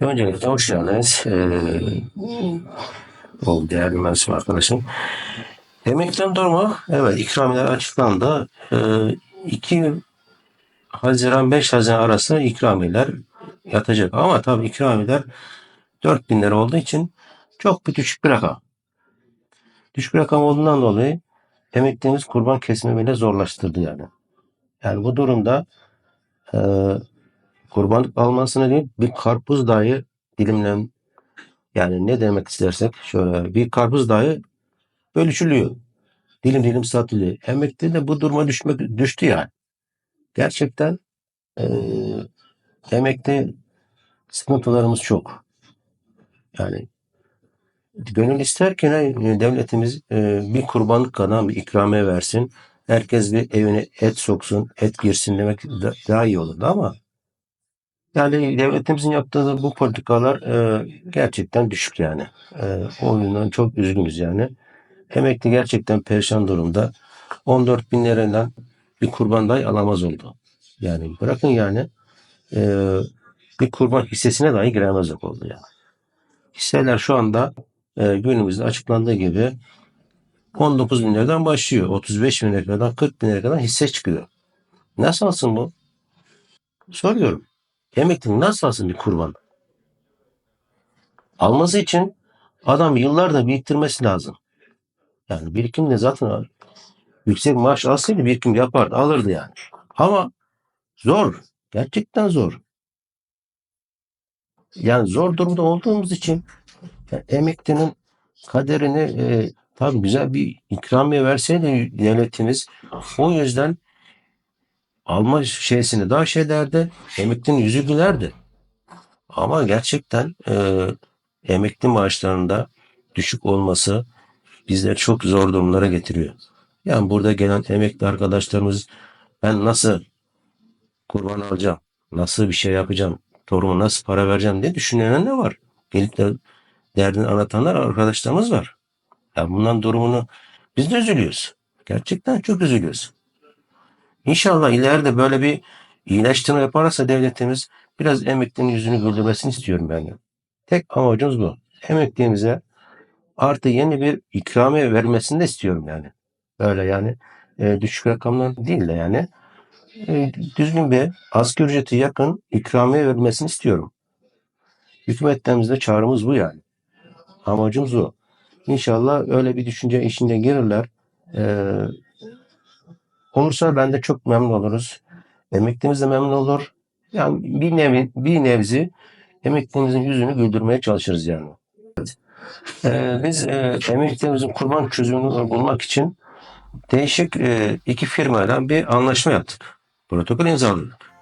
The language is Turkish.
Öncelikle hoş geldiniz. Ee, değerli mensup arkadaşım. Emeklilerin durumu, evet ikramiyeler açıklandı. Ee, 2 Haziran 5 Haziran arası ikramiyeler yatacak. Ama tabii ikramiyeler 4000 lira olduğu için çok bir düşük bir rakam. Düşük bir rakam olduğundan dolayı emeklilerimiz kurban kesimi bile zorlaştırdı yani. Yani bu durumda e, kurbanlık almasını değil bir karpuz dahi dilimlen yani ne demek istersek şöyle bir karpuz dahi bölüşülüyor. Dilim dilim satılıyor. Emekli de bu duruma düşmek düştü yani. Gerçekten e, emekli sıkıntılarımız çok. Yani gönül ister ki ne, devletimiz e, bir kurbanlık kadar bir ikramiye versin. Herkes bir evine et soksun, et girsin demek da- daha iyi olurdu ama yani devletimizin yaptığı bu politikalar e, gerçekten düşük yani. E, o yüzden çok üzgünüz yani. Emekli gerçekten perişan durumda. 14 bin liradan bir kurban dahi alamaz oldu. Yani bırakın yani e, bir kurban hissesine dahi giremez oldu yani. Hisseler şu anda e, günümüzde açıklandığı gibi 19 bin liradan başlıyor. 35 bin liradan 40 bin liradan hisse çıkıyor. Nasıl alsın bu? Soruyorum. Emekli nasıl alsın bir kurban? Alması için adam yıllarda biriktirmesi lazım. Yani birikim de zaten yüksek maaş alsaydı birikim yapardı, alırdı yani. Ama zor. Gerçekten zor. Yani zor durumda olduğumuz için ya emeklinin kaderini e, tabii güzel bir ikramiye verseydi devletimiz o yüzden alma şeysini daha şey derdi, emeklinin yüzü gülerdi. Ama gerçekten e, emekli maaşlarında düşük olması bizleri çok zor durumlara getiriyor. Yani burada gelen emekli arkadaşlarımız ben nasıl kurban alacağım, nasıl bir şey yapacağım, torunuma nasıl para vereceğim diye düşünenler ne var? Gelip de derdini anlatanlar arkadaşlarımız var. Ya bundan durumunu biz de üzülüyoruz. Gerçekten çok üzülüyoruz. İnşallah ileride böyle bir iyileştirme yaparsa devletimiz biraz emeklinin yüzünü güldürmesini istiyorum de. Tek amacımız bu. Emeklimize artı yeni bir ikramiye vermesini de istiyorum yani. Böyle yani e, düşük rakamlar değil de yani e, düzgün bir asgari ücreti yakın ikramiye vermesini istiyorum. Hükümetlerimizde çağrımız bu yani. Amacımız o. İnşallah öyle bir düşünce içinde girirler. Ee, olursa ben de çok memnun oluruz. Emeklimiz de memnun olur. Yani bir nevi, bir nevzi emeklimizin yüzünü güldürmeye çalışırız yani. Ee, biz e, emeklimizin kurban çözümünü bulmak için değişik e, iki firmayla bir anlaşma yaptık. Protokol imzaladık.